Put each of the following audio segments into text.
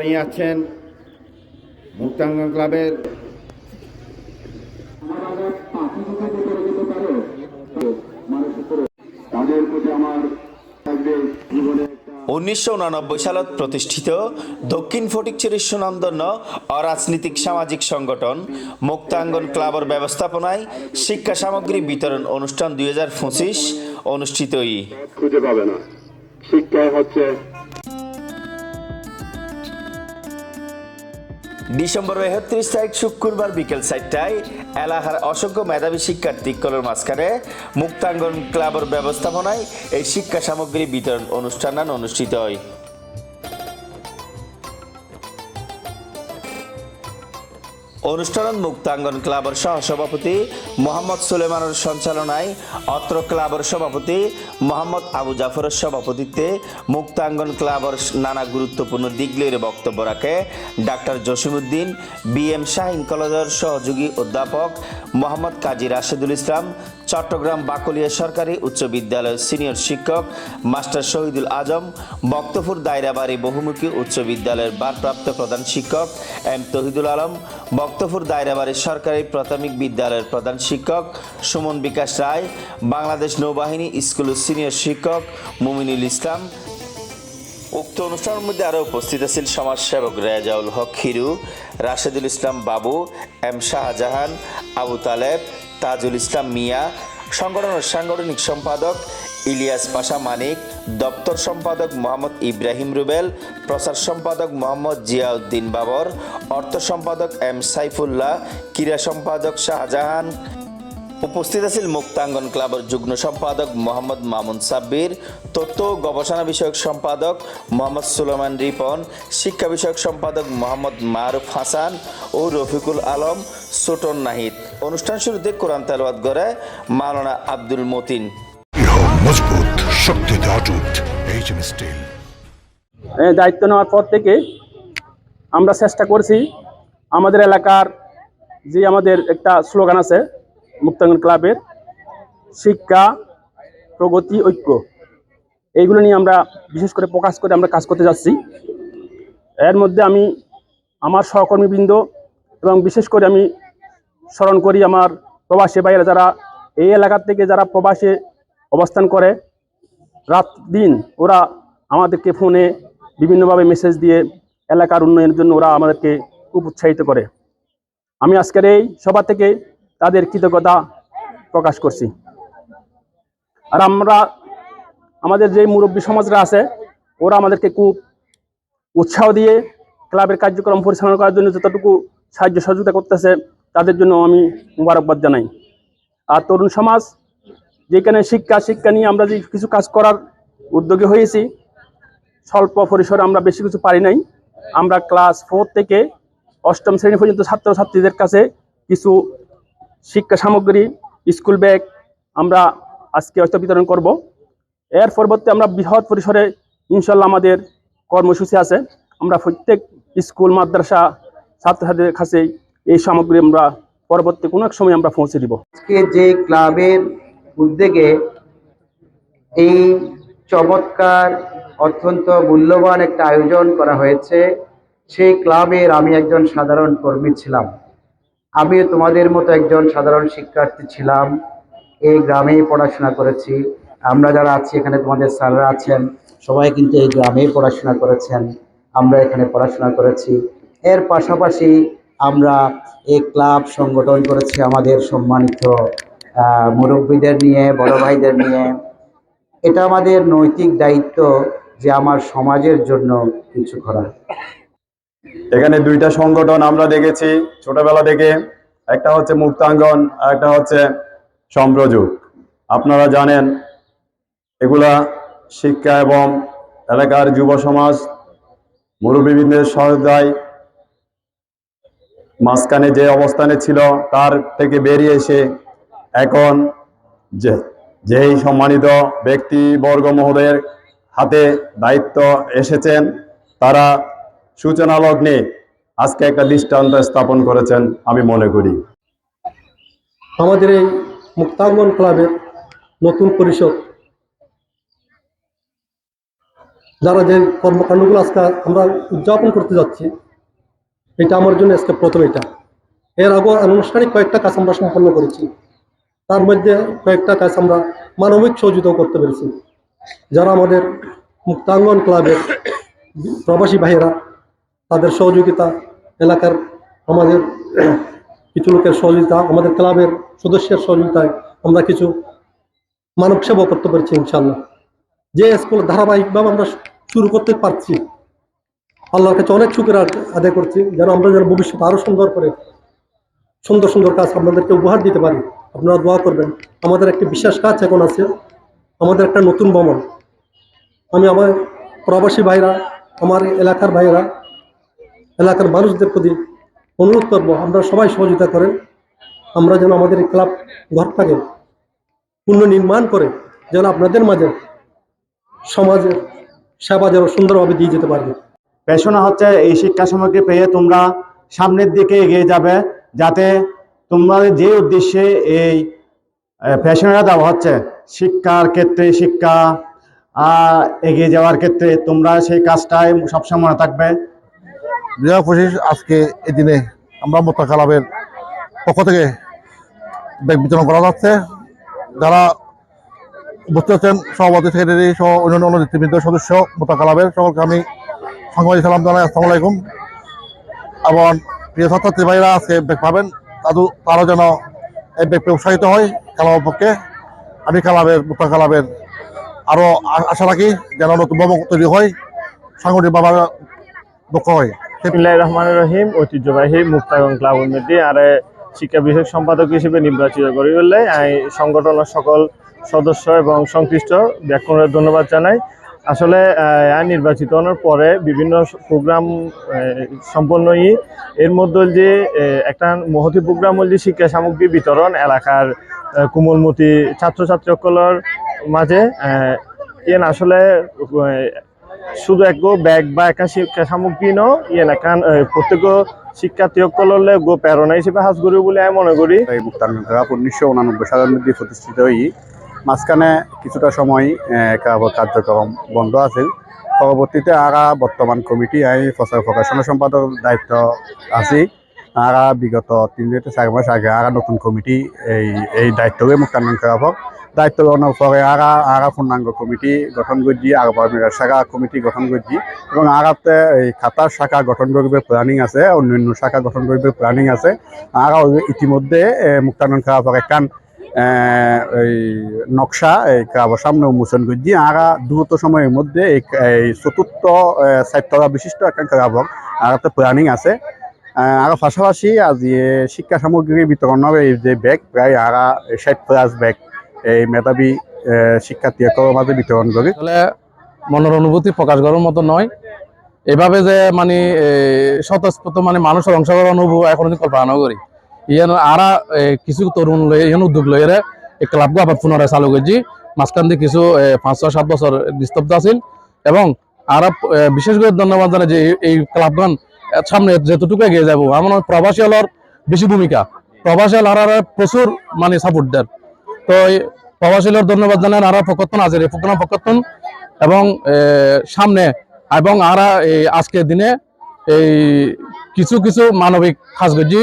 নিয়ে আছেন মুক্তাঙ্গন ক্লাবের তাদের প্রতি আমার থাকবে জীবনে একটা উনিশশো উনানব্বই সালত প্রতিষ্ঠিত দক্ষিণ ফটিকছড়ির সুনামধন্য অরাজনীতিক সামাজিক সংগঠন মুক্তাঙ্গন ক্লাবর ব্যবস্থাপনায় শিক্ষা সামগ্রী বিতরণ অনুষ্ঠান দুই হাজার পঁচিশ অনুষ্ঠিতই। খুঁজে পাবে না। শিক্ষায় হচ্ছে ডিসেম্বর একত্রিশ তারিখ শুক্রবার বিকেল চারটায় এলাহার অসংখ্য মেধাবী শিক্ষার্থী কলের মাঝখানে মুক্তাঙ্গন ক্লাবের ব্যবস্থাপনায় এই শিক্ষা সামগ্রী বিতরণ অনুষ্ঠান অনুষ্ঠিত হয়। অনুষ্ঠানত মুক্তাঙ্গন ক্লাবের সহসভাপতি মোহাম্মদ সুলেমানের সঞ্চালনায় অত্র ক্লাবের সভাপতি মোহাম্মদ আবু জাফরের সভাপতিত্বে মুক্তাঙ্গন ক্লাবের নানা গুরুত্বপূর্ণ দিকগুলির বক্তব্য রাখে doctor Jasimuddin B M Shahin কলেজের সহযোগী অধ্যাপক মোহাম্মদ কাজী রাশেদুল ইসলাম চট্টগ্রাম বাকলিয়া সরকারি উচ্চ বিদ্যালয়ের সিনিয়র শিক্ষক মাস্টার শহীদুল আজম, বক্তপুর দায়রাবাড়ি বহুমুখী উচ্চ বিদ্যালয়ের ভারপ্রাপ্ত প্রধান শিক্ষক এম তহিদুল আলম, বক্তপুর দায়রাবাড়ি সরকারি প্রাথমিক বিদ্যালয়ের প্রধান শিক্ষক সুমন বিকাশ রায়, বাংলাদেশ নৌবাহিনী স্কুলের সিনিয়র শিক্ষক মুমিনুল ইসলাম। উক্ত অনুষ্ঠানের মধ্যে আরও উপস্থিত আছেন সমাজসেবক রেজাউল হক হিরু রাশেদুল ইসলাম বাবু, এম শাহজাহান, আবু তালেব তাজুল ইসলাম মিয়া, সংগঠনের সাংগঠনিক সম্পাদক ইলিয়াস পাশা মানিক, দপ্তর সম্পাদক মোহাম্মদ ইব্রাহিম রুবেল প্রচার সম্পাদক মোহাম্মদ জিয়াউদ্দিন বাবর, অর্থ সম্পাদক এম সাইফুল্লাহ, ক্রীড়া সম্পাদক শাহজাহান উপস্থিত আছেন মুক্তাঙ্গন ক্লাবের যুগ্ম সম্পাদক মোহাম্মদ মামুন সাব্বির তথ্য গবেষণা বিষয়ক সম্পাদক মোহাম্মদ সুলেমান রিপন শিক্ষা বিষয়ক সম্পাদক মোহাম্মদ মারুফ হাসান ও রফিকুল আলম সুটন নাহিদ। অনুষ্ঠান শুরুতে কোরআন তেলাওয়াত করে মাওলানা আব্দুল মতিন। মজবুত শক্তিতে অটুট এইচএম স্টিল দায়িত্ব নেওয়ার পর থেকে আমরা চেষ্টা করছি আমাদের এলাকার যে আমাদের একটা স্লোগান আছে মুক্তাঙ্গন ক্লাবের শিক্ষা, প্রগতি, ঐক্য। এইগুলো নিয়ে আমরা বিশেষ করে প্রকাশ করে আমরা কাজ করতে যাচ্ছি। এর মধ্যে আমি আমার সহকর্মীবৃন্দ এবং বিশেষ করে আমি স্মরণ করি আমার প্রবাসী ভাইয়েরা যারা এই এলাকা থেকে যারা প্রবাসে অবস্থান করে, রাত দিন ওরা আমাদেরকে ফোনে বিভিন্নভাবে মেসেজ দিয়ে এলাকার উন্নয়নের জন্য ওরা আমাদেরকে খুব উৎসাহিত করে। আমি আজকের এই সভা থেকে তাদের কৃতজ্ঞতা প্রকাশ করছি। আর আমরা, আমাদের যে মুরব্বী সমাজরা আছে, ওরা আমাদেরকে খুব উৎসাহ দিয়ে ক্লাবের কার্যক্রম পরিচালনা করার জন্য যতটুকু সাহায্য সহযোগিতা করতেছে, তাদের জন্য আমি মুবারকবাদ জানাই। আর তরুণ সমাজ, যেখানে শিক্ষা শিক্ষা নিয়ে আমরা যে কিছু কাজ করার উদ্যোগী হয়েছি, স্বল্প পরিসরে আমরা বেশি কিছু পারি নাই। আমরা ক্লাস ফোর থেকে অষ্টম শ্রেণি পর্যন্ত ছাত্রছাত্রীদের কাছে কিছু শিক্ষা সামগ্রী, স্কুল ব্যাগ আমরা আজকে হয়তো বিতরণ করব। এর পরবর্তী আমরা বৃহৎ পরিসরে ইনশাল্লাহ আমাদের কর্মসূচি আছে। আমরা প্রত্যেক স্কুল, মাদ্রাসা ছাত্রছাত্রীদের কাছে এই সামগ্রী আমরা পরবর্তী কোনো এক সময় আমরা পৌঁছে দিব। আজকে যে ক্লাবের উদ্যোগে এই চমৎকার, অত্যন্ত মূল্যবান একটা আয়োজন করা হয়েছে, সেই ক্লাবের আমি একজন সাধারণ কর্মী ছিলাম। আমিও তোমাদের মতো একজন সাধারণ শিক্ষার্থী ছিলাম। এই গ্রামেই পড়াশোনা করেছি। আমরা যারা আছি, এখানে তোমাদের স্যাররা আছেন, সবাই কিন্তু এই গ্রামেই পড়াশোনা করেছেন। আমরা এখানে পড়াশোনা করেছি। এর পাশাপাশি আমরা এই ক্লাব সংগঠন করেছি আমাদের সম্মানিত মুরব্বীদের নিয়ে, বড় ভাইদের নিয়ে। এটা আমাদের নৈতিক দায়িত্ব যে আমার সমাজের জন্য কিছু করা। এখানে দুইটা সংগঠন আমরা দেখেছি ছোটবেলা থেকে। একটা হচ্ছে মুক্তাঙ্গন আর একটা হচ্ছে সম্প্রযোগ। আপনারা জানেন, এগুলা শিক্ষা এবং এলাকার যুব সমাজ মুরব্বীবৃন্দের সহায়তায় মাঝখানে যে অবস্থানে ছিল, তার থেকে বেরিয়ে এসে এখন যে, যেই সম্মানিত ব্যক্তিবর্গ মহোদয়ের হাতে দায়িত্ব এসেছেন, তারা সূচনা লগ্নে আজকে একটা দৃষ্টান্ত স্থাপন করেছেন আমি মনে করি। আমাদের এই মুক্তাঙ্গন ক্লাবের নতুন পরিষদ, যারা যে কর্মকাণ্ডগুলো আজকে আমরা উদযাপন করতে যাচ্ছি, এটা আমার জন্য আজকে প্রথম এটা। এর আগে আনুষ্ঠানিক কয়েকটা কাজ আমরা সম্পন্ন করেছি। তার মধ্যে কয়েকটা কাজ আমরা মানবিক সহযোগিতাও করতে পেরেছি। যারা আমাদের মুক্তাঙ্গন ক্লাবের প্রবাসী ভাইয়েরা তাদের সহযোগিতা, এলাকার আমাদের কিছু লোকের সহযোগিতা, আমাদের ক্লাবের সদস্যের সহযোগিতায় আমরা কিছু মানব সেবা করতে পেরেছি ইনশাল্লাহ যে স্কুল ধারাবাহিকভাবে আমরা শুরু করতে পারছি, আল্লাহর কাছে অনেক শুক্র আদায় করছি, যেন আমরা যেন ভবিষ্যতে আরও সুন্দর করে, সুন্দর সুন্দর কাজ আপনাদেরকে উপহার দিতে পারি। আপনারা দোয়া করবেন। আমাদের একটি বিশেষ কাজ এখন আছে, আমাদের একটা নতুন ভ্রমণ আমি আমার প্রবাসী ভাইরা, আমার এলাকার ভাইরা এলাকার মানুষদের প্রতি অনুরোধ করব, আমরা সবাই সহযোগিতা করেন। আমরা যেন আমাদের এই ক্লাব ঘরটাকে পুনর্নির্মাণ করে যেন আপনাদের মাঝে সমাজের সেবা যেন সুন্দরভাবে দিয়ে যেতে পারবে। পেশনা হচ্ছে এই শিক্ষা সামগ্রী পেয়ে তোমরা সামনের দিকে এগিয়ে যাবে, যাতে তোমাদের যে উদ্দেশ্যে এই পেশনাটা দেওয়া হচ্ছে, শিক্ষার ক্ষেত্রে শিক্ষা এগিয়ে যাওয়ার ক্ষেত্রে তোমরা সেই কাজটায় সবসময় থাকবে। দুই হাজার পঁচিশ আজকে এই দিনে আমরা মোত্তা ক্লাবের পক্ষ থেকে ব্যাগ বিতরণ করা যাচ্ছে। যারা উপস্থিত আছেন, সভাপতি, সেক্রেটারি সহ অন্যান্য অন্য নেতৃবৃন্দ সদস্য মোত্তা ক্লাবের সকলকে আমি সাংবাদিক সালাম জানাই। আসসালামু আলাইকুম। এবং প্রিয় ছাত্রছাত্রী ভাইরা, আজকে ব্যাগ পাবেন। তাদের তারাও যেন এই ব্যাগ উৎসাহিত হয় ক্লাবের পক্ষে। আমি ক্লাবের মোত্তা ক্লাবের আরও আশা রাখি যেন নতুন ভবন তৈরি হয় সাংগঠনিকভাবে দক্ষ হয়। বিসমিল্লাহ রহমান রহিম ঐতিহ্যবাহী মুক্তাগং ক্লাব উন্নতি আর শিক্ষা বিষয়ক সম্পাদক হিসেবে নির্বাচিত করি বললে আমি সংগঠনের সকল সদস্য এবং সংশ্লিষ্ট ব্যাকুণের ধন্যবাদ জানাই। আসলে আহ, নির্বাচিত হওয়ার পরে বিভিন্ন প্রোগ্রাম সম্পন্নই এর মধ্যে যে একটা মহতি প্রোগ্রাম হল যে শিক্ষা সামগ্রী বিতরণ এলাকার কোমলমতি ছাত্রছাত্রী সকলের মাঝে এন আসলে শুধু এক ব্যাগ বা একা শিক্ষা সামগ্রী ন ইয়েন একান প্রত্যেক শিক্ষার্থী সকললে গো প্রেরণা হিসেবে হাজ করি বলে আমি মনে করি। এই ক্লাব উনিশশো উনানব্বই সালের মধ্যে প্রতিষ্ঠিত হই। মাঝখানে কিছুটা সময় কার্যক্রম বন্ধ আছে। পরবর্তীতে আরা বর্তমান কমিটি আই প্রচার প্রকাশনা সম্পাদক দায়িত্ব আছি। আরা বিগত তিন চার মাস আগে আরা নতুন কমিটি, এই এই দায়িত্বকে মুক্তাঙ্গন ক্লাবক দায়িত্ব গ্রহণের পরে আরা আরা পূর্ণাঙ্গ কমিটি গঠন করছি আর বারমিরার শাখা কমিটি গঠন করছি এবং আরাতে এই খাতার শাখা গঠন করবে প্ল্যানিং আছে অন্যান্য শাখা গঠন করবে প্ল্যানিং আছে। আর ইতিমধ্যে মুক্তানন্দ ক্লাবক একখান এ, এই নকশা এই সামনে উন্মোচন করছি আর দ্রুত সময়ের মধ্যে এই চতুর্থ চারতলা বিশিষ্ট একখান ক্লাবক আর প্ল্যানিং আছে। আর পাশাপাশি আজি শিক্ষা সামগ্রী বিতরণের এই যে ব্যাগ প্রায় আর ষাট প্লাস ব্যাগ। এই মেধাবী এ, শিক্ষার্থীসকলের মাঝে বিতরণ করি। মনের অনুভূতি প্রকাশ করার মতো নয়। এভাবে যে মানে স্বতঃস্ফূর্ত মানে মানুষের অংশগ্রহণ অনুভব এখন কল্পনা করি ইয়ান আরা কিছু তরুণ লই ইয়ান উদ্যোগ লই এরা এই ক্লাবকে আবার পুনরায় চালু করছি। মাঝখান দিয়ে কিছু পাঁচ ছয় সাত বছর নিস্তব্ধ আছিল এবং আরা বিশেষ করে ধন্যবাদ জানাই যে এই- ক্লাবগান সামনে যেতটুকু এগিয়ে যাব। এমন প্রবাসী হলর বেশি ভূমিকা। প্রবাসী হল আর প্রচুর মানে সাপোর্ট দেয় তো প্রবাসীদের ধন্যবাদ জানান আরা ফকতন আজের প্রোগ্রাম ফকতন এবং সামনে এবং আরা এই আজকের দিনে এই কিছু কিছু মানবিক করছি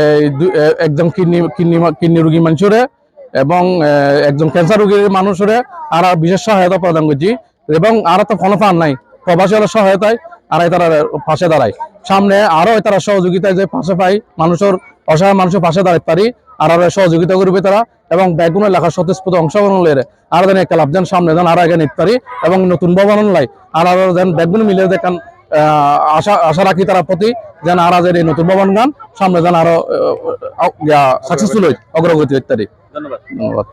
এই একজন কিডনি কিডনি কিডনি রোগী মানুষরে এবং একজন ক্যান্সার রোগীর মানুষরে আরা বিশেষ সহায়তা প্রদান করছি। এবং আরা তো কোনো ফান নাই, প্রবাসী হলের সহায়তায় আর তারা পাশে দাঁড়ায়। সামনে আরও তারা সহযোগিতায় যে পাশে পাই মানুষের, অসহায় মানুষের পাশে দাঁড়াতে পারি আর আরও সহযোগিতা করবে তারা এবং বেগুনা লেখা স্বতঃস্ফূর্ত অংশগ্রহণ লেরে আর যেন একটা লাভ যেন সামনে যেন আর আগে নিতে এবং নতুন ভবন লাই আর আরও যেন ব্যাগুন মিলে দেখান আশা আশা রাখি তারা প্রতি যেন আর আজের এই নতুন ভবন গান সামনে যেন আরও সাকসেসফুল হয় অগ্রগতি ইত্যাদি। ধন্যবাদ। ধন্যবাদ।